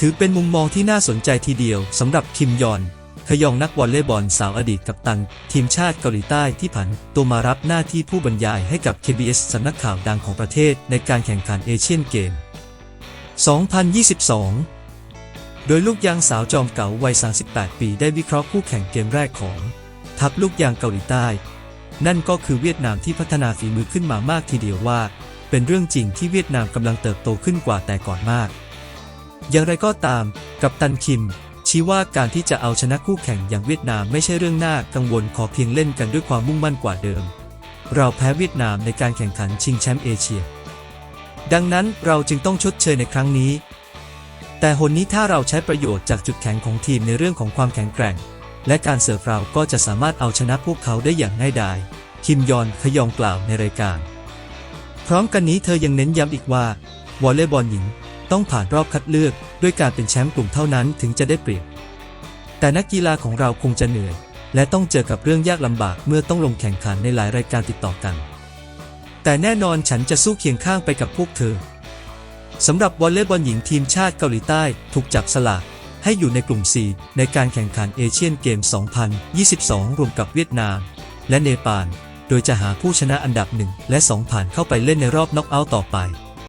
ถือเป็นมุมมองที่น่าสนใจทีเดียวสำหรับคิมยอนขยองนักวอลเลย์บอลสาวอดีตกัปตัน ทีมชาติเกาหลีใต้ที่ผันตัวมารับหน้าที่ผู้บรรยายให้กับ KBS สำนักข่าวดังของประเทศในการแข่งขันเอเชียนเกม 2022 โดยลูกยางสาวจอมเก๋าวัย 38 ปีได้วิเคราะห์คู่แข่งเกมแรกของ ทัพลูกยางเกาหลีใต้ นั่นก็คือเวียดนามที่พัฒนาฝีมือขึ้นมามากทีเดียวว่า เป็นเรื่องจริงที่เวียดนามกำลังเติบโตขึ้นกว่าแต่ก่อนมาก อย่างไรก็ตาม กับตันคิม ชี้ว่าการที่จะเอาชนะคู่แข่งอย่างเวียดนามไม่ใช่เรื่องน่ากังวลขอเพียงเล่นกันด้วยความมุ่งมั่นกว่าเดิม เราแพ้เวียดนามในการแข่งขันชิงแชมป์เอเชีย ดังนั้นเราจึงต้องชดเชยในครั้งนี้ แต่หนนี้ถ้าเราใช้ประโยชน์จากจุดแข็งของทีมในเรื่องของความแข็งแกร่ง และการเสิร์ฟเราก็จะสามารถเอาชนะพวกเขาได้อย่างง่ายดายคิมยอนขยองกล่าวในรายการ พร้อมกันนี้เธอยังเน้นย้ำอีกว่าวอลเลย์บอลหญิง ต้องผ่านรอบคัดเลือกด้วยการเป็นแชมป์กลุ่มเท่านั้นถึงจะได้เปรียบ แต่นักกีฬาของเราคงจะเหนื่อย และต้องเจอกับเรื่องยากลำบากเมื่อต้องลงแข่งขันในหลายรายการติดต่อกัน แต่แน่นอนฉันจะสู้เคียงข้างไปกับพวกเธอสำหรับวอลเลย์บอลหญิงทีมชาติเกาหลีใต้ถูกจับสลากให้อยู่ในกลุ่ม 4 ในการแข่งขันเอเชียนเกม 2022 รวมกับเวียดนาม และเนปาล โดยจะหาผู้ชนะอันดับ 1 และ 2 ผ่านเข้าไปเล่นในรอบน็อกเอาท์ต่อไป